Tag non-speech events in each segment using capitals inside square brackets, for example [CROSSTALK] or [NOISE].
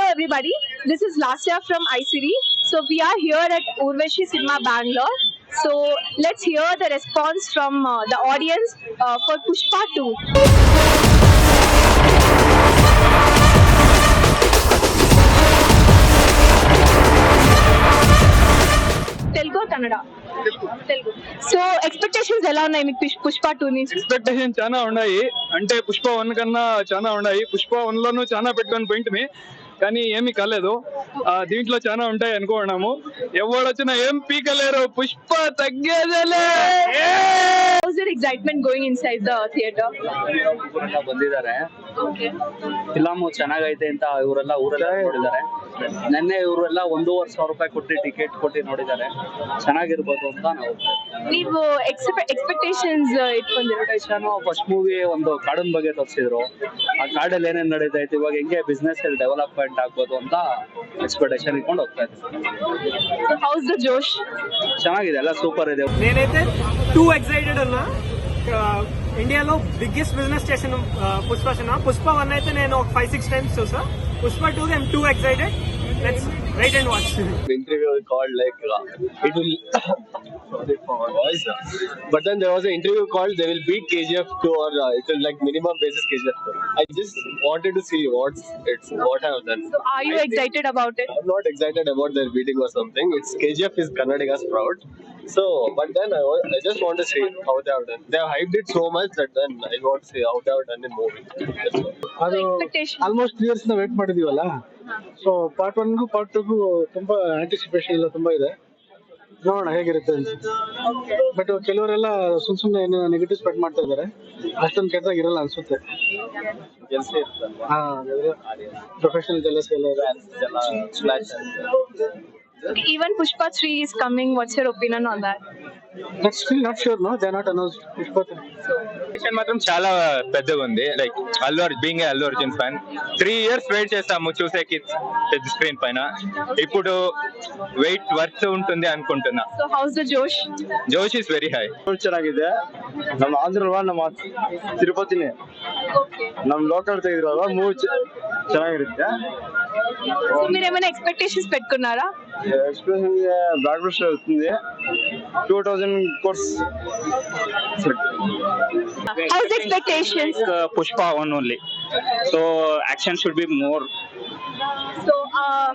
Hello everybody, this is Lasya from iCity. So we are here at Urvashi Cinema Bangalore. So let's hear the response from uh, the audience uh, for Pushpa 2. Telugu Kannada Telugu so expectations ఎలా ఉన్నాయి మీకు పుష్- Pushpa two నుంచి expectation చాలా ఉన్నాయి అంటే Pushpa one కన్నా చాలా ఉన్నాయి పుష్ప వన్ లోను చాలా పెట్టుకొని పోయింట్ మీ కానీ ఏమీ కలేదు. దీంట్లో చాలా ఉంటాయి అనుకున్నాము. ఎవడొచ్చినా ఏం పీకలేరు Pushpa తగ్గేదలేట్మెంట్ going inside the theatre film ಚೆನ್ನಾಗೈತೆ ಅಂತ ಇವರೆಲ್ಲ ಊರೆಲ್ಲ ನೋಡಿದ್ದಾರೆ. ನಿನ್ನೆ ಇವರೆಲ್ಲ ಒಂದೂವರೆ ಸಾವಿರ ರೂಪಾಯಿ ಕೊಟ್ಟು ಟಿಕೆಟ್ ಕೊಟ್ಟು ನೋಡಿದ್ದಾರೆ. ಚೆನ್ನಾಗಿರ್ಬೋದು ಅಂತ ನಾವು ನೀವು ಎಕ್ಸ್ಪೆಕ್ಟೇಷನ್ಸ್ ಇಟ್ಕೊಂಡಿರೋ ಫಸ್ಟ್ ಮೂವಿ ಒಂದು ಕಾಡಿನ ಬಗ್ಗೆ ತೋರಿಸಿದ್ರು. ಆ ಕಾಡಲ್ಲಿ ಏನೇನು ನಡೀತೈತೆ ಇವಾಗ ಹೆಂಗೆ ಬಿಸ್ನೆಸ್ ಅಲ್ಲಿ ಡೆವಲಪ್ಮೆಂಟ್ ಆಗ್ಬೋದು ಅಂತ ಎಕ್ಸ್ಪೆಕ್ಟೇಷನ್ ಇಟ್ಕೊಂಡು ಹೋಗ್ತಾ ಇದ್ದೀವಿ ಜೋಶ್? ಚೆನ್ನಾಗಿದೆ ಎಲ್ಲ ಸೂಪರ್ ಇದೆ. ಏನೈತೆ ಟೂ ಎಕ್ಸೈಟೆಡ್ ಅಲ್ಲ? ఇండియాలో biggest business station Pushpa cinema Pushpa one అయితే నేను ఒక ఫైవ్ సిక్స్ టైమ్స్ చూసా. Pushpa two I'm too excited let's Wait and watch. The interview called like uh, it will voice, [COUGHS] but then there was an interview called they will beat KGF 2 or uh, it will like minimum basis KGF I just wanted to see what's it's what have done. So are you I excited about it? I'm not excited about their beating or something. It's KGF is Karnataka's proud. So, but then I, was, I just want to see how they have done. They have hyped it so much that then I want to see how they have done in movie. ಅದು almost three years wait, wait ಮಾಡಿದೀವಲ್ಲ so part ಒನ್ಗೂ part ಟೂಗೂ ತುಂಬಾ anticipation ಎಲ್ಲ ತುಂಬಾ ಇದೆ. ನೋಡೋಣ ಹೇಗಿರುತ್ತೆ ಅಂತ. ಬಟ್ ಕೆಲವರೆಲ್ಲ ಸುಮ್ ಸುಮ್ನೆ ಏನೋ ನೆಗೆಟಿವ್ ಸ್ಪ್ರೆಡ್ ಮಾಡ್ತಾ ಇದ್ದಾರೆ. ಅಷ್ಟೊಂದು ಕೆಟ್ಟದಾಗ ಇರಲ್ಲ ಅನ್ಸುತ್ತೆ. ಪ್ರೊಫೆಷನಲ್ ಜಲಸ್ ಎಲ್ಲ ಇದೆ. ಎಲ್ಲ splash ಆಗುತ್ತೆ. Even Pushpa three is coming what's your opinion on that but still not sure no they not announce expectation మాత్రం చాలా పెద్దగా ఉంది like Allu Arjun being Allu Arjun fan three years wait చేస్తాము చూసేకి పెద్ద స్క్రీన్ పైన ఇప్పుడు వెయిట్ వర్త్ ఉంటుంది అనుకుంటున్నా సో హౌస్ ద జోష్ జోష్ ఇస్ వెరీ హై ಚೆನ್ನಾಗಿದೆ ನಮ್ಮ ಆಂಧ್ರಲ್ವಾ ನಮ್ಮ ತಿರುಪತಿನೇ ನಮ್ ಲೋಕಲ್ ತೆಗೆದ್ರಲ್ವಾ ಮೂವಿ ಚೆನ್ನಾಗಿರುತ್ತೆ సో మీరు ఏమైనా ఎక్స్పెక్టేషన్స్ పెట్టుకున్నారా ఎక్స్ప్రెషన్ బ్లాక్ బస్టర్ వస్తుంది two thousand crores How's expectations? Uh, Pushpa one only. So action should be more. So, uh,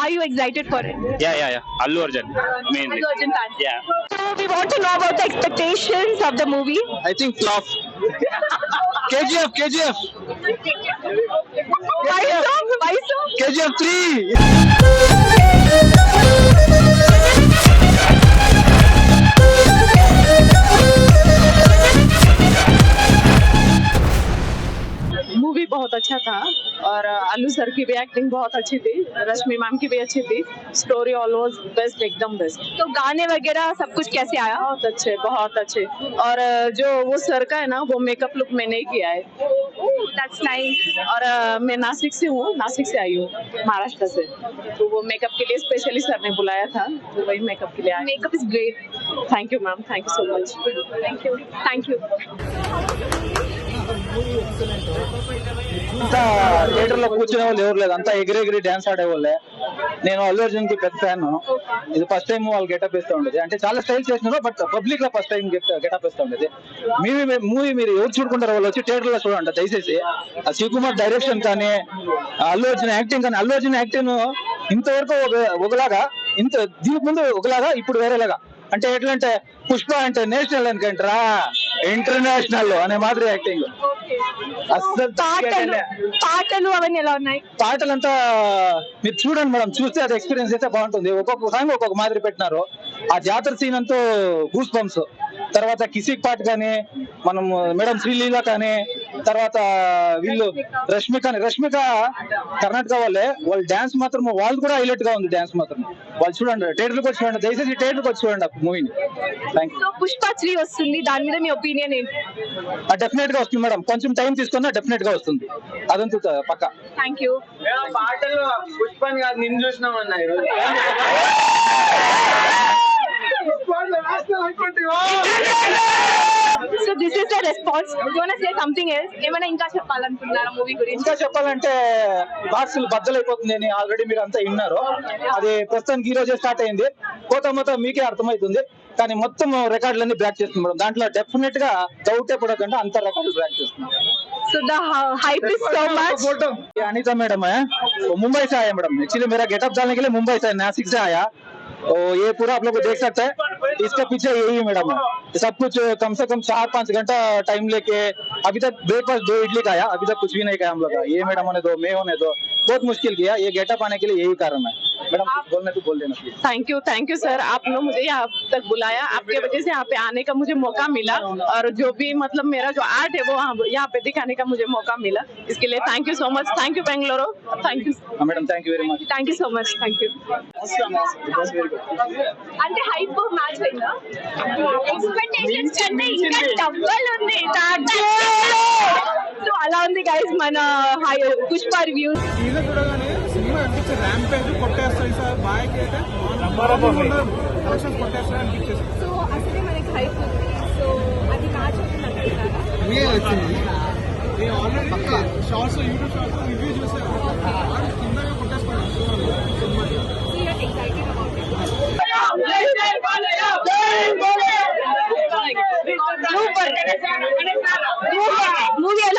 are you excited for it? Yeah, yeah, yeah. Allu Arjun mainly. Allu Arjun fans. Yeah. So we want to know about the expectations of the movie. I think flop. K G F के three movie बहुत अच्छा था। और अल्लू sir की भी acting बहुत अच्छी थी रश्मि मैम की भी अच्छी थी. स्टोरी ऑलवेज बेस्ट एकदम बेस्ट तो गाने वगैरह सब कुछ कैसे आया? बहुत अच्छे बहुत अच्छे. और जो वो सर का है ना वो मेकअप लुक मैंने ही किया है. दैट्स नाइस और अ, मैं नासिक से हूँ नासिक से आई हूँ महाराष्ट्र से. तो वो मेकअप के लिए स्पेशली सर ने बुलाया था तो वही मेकअप के लिए आया. Makeup is great thank you ma'am thank you so much thank you thank you అంతా థియేటర్లో కూర్చునే వాళ్ళు ఎవరు లేదు. అంతా ఎగిరెగిరి డాన్స్ ఆడేవాళ్ళే. నేను అల్లు అర్జున్కి పెద్ద ఫ్యాన్ ఇది ఫస్ట్ టైం వాళ్ళు గెటప్ ఇస్తూ ఉండేది. అంటే చాలా స్టైల్ చేసినారు బట్ పబ్లిక్లో ఫస్ట్ టైం గెటప్ ఇస్తూ ఉండేది. మూవీ మూవీ మీరు ఎవరు చూడుకుంటారో వాళ్ళు వచ్చి థియేటర్లో చూడండి దయచేసి. ఆ శివకుమార్ డైరెక్షన్ కానీ అల్లు అర్జున్ యాక్టింగ్ కానీ అల్లు అర్జున్ యాక్టింగ్ ఇంతవరకు ఒకలాగా ఇంత దీనికి ముందు ఒకలాగా ఇప్పుడు వేరేలాగా. అంటే ఎట్లా అంటే పుష్ప అంటే నేషనల్ అనుకుంటారా? ఇంటర్నేషనల్ అనే మాదిరి యాక్టింగ్ అస్సలు పాటలు పాటలు అవన్నీ ఎలా ఉన్నాయి? పాటలంతా మీరు చూడండి మేడం చూస్తే అది ఎక్స్పీరియన్స్ అయితే బాగుంటుంది. ఒక్కొక్క సాంగ్ ఒక్కొక్క మాదిరి పెట్టినారు. ఆ జాతర సీన్ అంతా గూస్ బంప్స్ తర్వాత కిసిక్ పాట కానీ మనం మేడం శ్రీలీల కానీ తర్వాత వీళ్ళు రష్మిక. రష్మిక కర్ణాటక వాళ్ళే. వాళ్ళ డాన్స్ మాత్రం వాళ్ళు కూడా హైలైట్గా ఉంది డాన్స్ మాత్రం. వాళ్ళు చూడండి థియేటర్కి వచ్చి చూడండి. దయచేసి థియేటర్కి వచ్చి చూడండి మూవీని పుష్ప త్రీ వస్తుంది. దాని మీద మీ ఒపీనియన్ ఏంటి డెఫినెట్గా వస్తుంది మేడం. కొంచెం టైం తీసుకున్నా డెఫినెట్గా వస్తుంది. అదంతా పక్క. థ్యాంక్ యూ పాటలు పుష్పని కాదు నిన్ను చూసినామన్నా ఈరోజు. [LAUGHS] అనుకుంటే [LAUGHS] so this is the response gonna say something else ఏమైనా ఇంకా చెప్పాలనుకుంటున్నారా మూవీ గురించి ఇంకా చెప్పాలంటే బాక్సులు బద్దలైపోతుంది అని ఆల్రెడీ మీరు అంతా విన్నారు అది ప్రస్తుతానికి ఈ రోజే స్టార్ట్ అయింది కోత మొత్తం మీకే అర్థమవుతుంది కానీ మొత్తం రికార్డులన్నీ బ్రేక్ చేస్తుంది మేడం దాంట్లో డెఫినెట్ గా డౌటే పడకుండా అంత రికార్డులు బ్రేక్ చేస్తున్నాం so the hype is so much ये अनिता मैडम है वो मुंबई से आया मैडम एक्चुअली मेरा गेटअप डालने के लिए मुंबई से नासिक से आया तो ये पूरा आप लोग को देख सकते हैं इसके पीछे यही है मैडम है सब कुछ कम से कम चार पाँच घंटा टाइम लेके, अभी तक ब्रेकफास्ट दो इडली खाया, अभी तक कुछ भी नहीं खाया हम लोग ये मैडम होने दो, मैं होने दो। बहुत मुश्किल किया ये गेटअप आने के लिए यही कारण है मैडम कुछ बोलने तो बोल देना please thank you thank you sir आपने मुझे यहाँ तक बुलाया आपके वजह से यहाँ पे आने का मुझे मौका मिला और जो भी मतलब मेरा जो आर्ट है वो यहाँ- यहाँ पे दिखाने का मुझे मौका मिला इसके लिए thank you so much thank you Bangalore thank you madam thank you very much thank you so much thank you అంటే హైప్ మ్యాచ్ అయిందా ఎక్స్పెక్టేషన్స్ కంటే ఇంకా డబ్బల్ ఉంది సో అలా ఉంది గైస్ మన హై పుష్ప చూడగానే సినిమా అనిపించే ర్యాంపేజ్ కొట్టేస్తాయి సార్. బాయ్కి అయితే కలెక్షన్స్ కొట్టేస్తాయి అనిపించేసి సో అసలే మనకి హైప్ ఉంది. సో అది మ్యాచ్ అవుతుంది అదే వచ్చింది. నేను already shorts YouTube shorts review చూసాను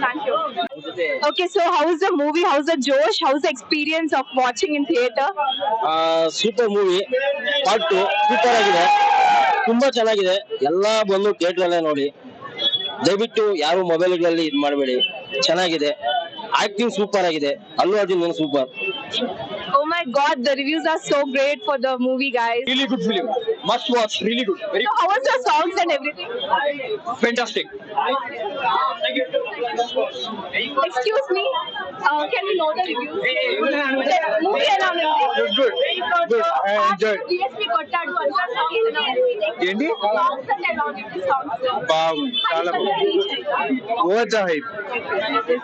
Thank you. Okay, so how is the movie? How's the Josh? How's the experience of watching in theater? Super movie part two super ಆಗಿದೆ ತುಂಬಾ ಚೆನ್ನಾಗಿದೆ ಎಲ್ಲ ಬಂದು ಥಿಯೇಟ್ರಲ್ಲೇ ನೋಡಿ ದಯವಿಟ್ಟು ಯಾರು ಮೊಬೈಲ್ಗಳಲ್ಲಿ ಇದು ಮಾಡಬೇಡಿ ಚೆನ್ನಾಗಿದೆ ಆಕ್ಟಿಂಗ್ ಸೂಪರ್ ಆಗಿದೆ Allu Arjun Super. Oh my god, the reviews are so great for the movie, guys. Really good film. must watch really good very So how was the songs and everything? fantastic Excuse me, uh, can we know the reviews? Movie ఎలా ఉంది? good good I enjoyed DSP కొట్టాడు అంతా songs ఎలా ఉంది? ఏంటి? Songs అంటే ఎలా ఉంది? Songs. బాగుంది చాలా బాగుంది Hype ఓవర్ ద హైప్ ఉంది.